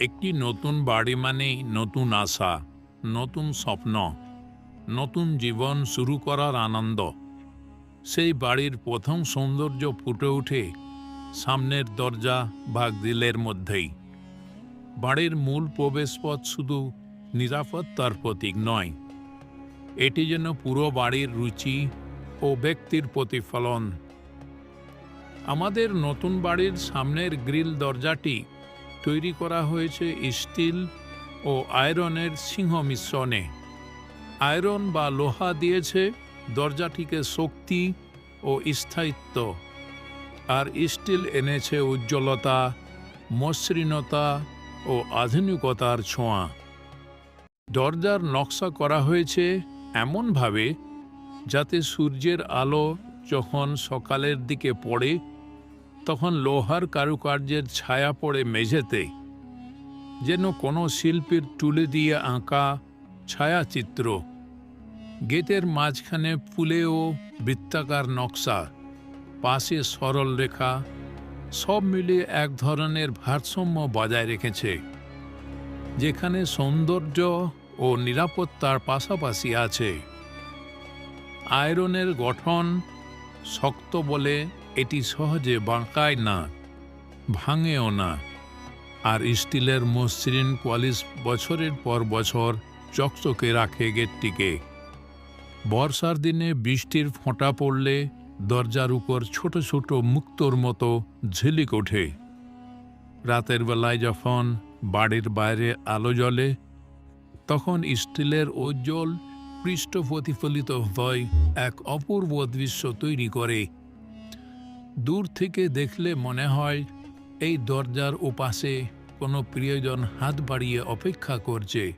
একটি নতুন বাড়ি মানেই নতুন আশা, নতুন স্বপ্ন, নতুন জীবন শুরু করার আনন্দ। সেই বাড়ির প্রথম সৌন্দর্য ফুটে ওঠে সামনের দরজা বা গ্রিলের মধ্যেই। বাড়ির মূল প্রবেশপথ শুধু নিরাপত্তার প্রতীক নয়, এটি যেন পুরো বাড়ির রুচি ও ব্যক্তির প্রতিফলন। আমাদের নতুন বাড়ির সামনের গ্রিল দরজাটি তৈরি করা হয়েছে স্টিল ও আয়রনের সিংহ মিশ্রণে আয়রন বা লোহা দিয়েছে দরজাটিকে শক্তি ও স্থায়িত্ব। আর স্টিল এনেছে উজ্জ্বলতা, মসৃণতা ও আধুনিকতার ছোঁয়া। দরজার নকশা করা হয়েছে এমনভাবে যাতে সূর্যের আলো যখন সকালের দিকে পড়ে তখন লোহার কারুকার্যের ছায়া পড়ে মেঝেতে, যেন কোনো শিল্পীর তুলে দিয়ে আঁকা ছায়াচিত্র। গেটের মাঝখানে ফুলে ও বৃত্তাকার নকশা, পাশে সরল রেখা, সব মিলিয়ে এক ধরনের ভারসাম্য বজায় রেখেছে, যেখানে সৌন্দর্য ও নিরাপত্তার পাশাপাশি আছে। আয়রনের গঠন শক্ত বলে এটি সহজে বাঁকায় না, ভাঙেও না, আর স্টিলের মসৃণ কোয়ালিশ বছরের পর বছর চকচকে রাখে গেটটিকে। বর্ষার দিনে বৃষ্টির ফোঁটা পড়লে দরজার উপর ছোট ছোট মুক্তোর মতো ঝিলিক ওঠে। রাতের বেলায় যখন বাড়ির বাইরে আলো জ্বলে, তখন স্টিলের উজ্জ্বল পৃষ্ঠ প্রতিফলিত হয় এক অপূর্ব দৃশ্য তৈরি করে। দূর থেকে দেখলে মনে হয় এই দরজার ওপাশে কোনো প্রিয়জন হাত বাড়িয়ে অপেক্ষা করছে।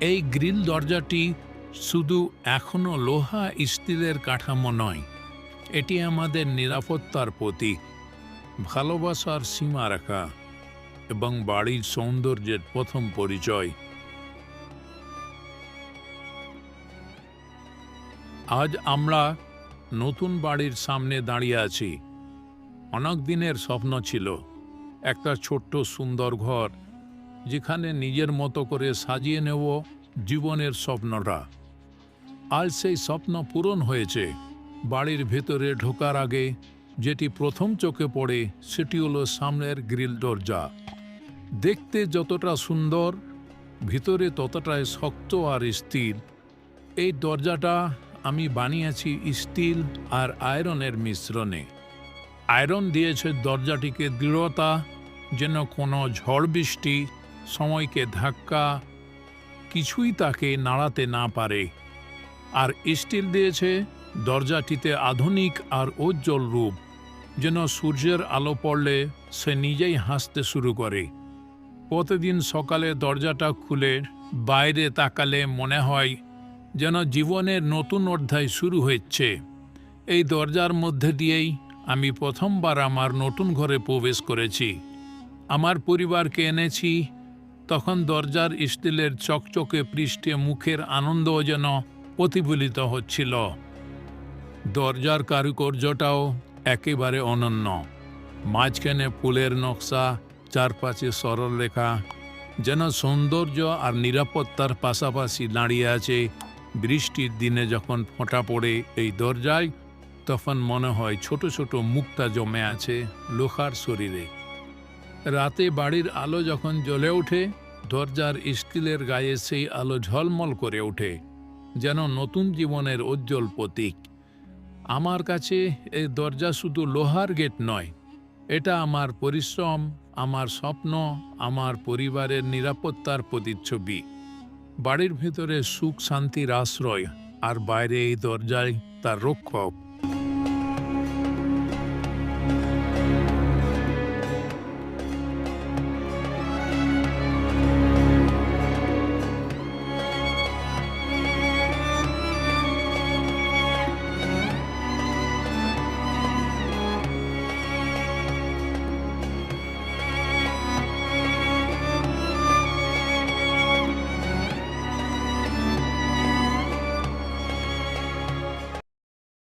এই গ্রিল দরজাটি শুধু এখনও লোহা স্টিলের কাঠামো নয়, এটি আমাদের নিরাপত্তার প্রতীক, ভালোবাসার সীমা রাখা এবং বাড়ির সৌন্দর্যের প্রথম পরিচয়। আজ আমরা নতুন বাড়ির সামনে দাঁড়িয়ে আছি। অনেক দিনের স্বপ্ন ছিল, একটা ছোট্ট সুন্দর ঘর, যেখানে নিজের মতো করে সাজিয়ে নেব জীবনের স্বপ্নটা। আজ সেই স্বপ্ন পূরণ হয়েছে, বাড়ির ভেতরে ঢোকার আগে যেটি প্রথম চোখে পড়ে সেটি হলো সামনের গ্রিল দরজা। দেখতে যতটা সুন্দর, ভিতরে ততটাই শক্ত আর স্থির। এই দরজাটা আমি বানিয়েছি স্টিল আর আয়রনের মিশ্রণে। আয়রন দিয়েছে দরজাটিকে দৃঢ়তা, যেন কোনো ঝড় বৃষ্টি, সময়কে ধাক্কা, কিছুই তাকে নাড়াতে না পারে। আর স্টিল দিয়েছে দরজাটিতে আধুনিক আর উজ্জ্বল রূপ, যেন সূর্যের আলো পড়লে সে নিজেই হাসতে শুরু করে। প্রতিদিন সকালে দরজাটা খুলে বাইরে তাকালে মনে হয় যেন জীবনের নতুন অধ্যায় শুরু হচ্ছে এই দরজার মধ্যে দিয়েই আমি প্রথমবার আমার নতুন ঘরে প্রবেশ করেছি। আমার পরিবারকে এনেছি, তখন দরজার স্টিলের চকচকে পৃষ্ঠে মুখের আনন্দও যেন প্রতিফলিত হচ্ছিল। দরজার কারুকার্যটাও একেবারে অনন্য। মাঝখানে ফুলের নকশা, চারপাশে সরল রেখা যেন সৌন্দর্য আর নিরাপত্তার পাশাপাশি দাঁড়িয়ে আছে বৃষ্টির দিনে যখন ফোঁটা পড়ে এই দরজায়, তখন মনে হয় ছোট ছোট মুক্তা জমে আছে লোহার শরীরে। রাতে বাড়ির আলো যখন জ্বলে ওঠে, দরজার স্টিলের গায়ে সেই আলো ঝলমল করে ওঠে, যেন নতুন জীবনের উজ্জ্বল প্রতীক। আমার কাছে এই দরজা শুধু লোহার গেট নয়, এটা আমার পরিশ্রম, আমার স্বপ্ন, আমার পরিবারের নিরাপত্তার প্রতিচ্ছবি। বাড়ির ভেতরে সুখ শান্তির আশ্রয় আর বাইরে এই দরজায় তার রক্ষক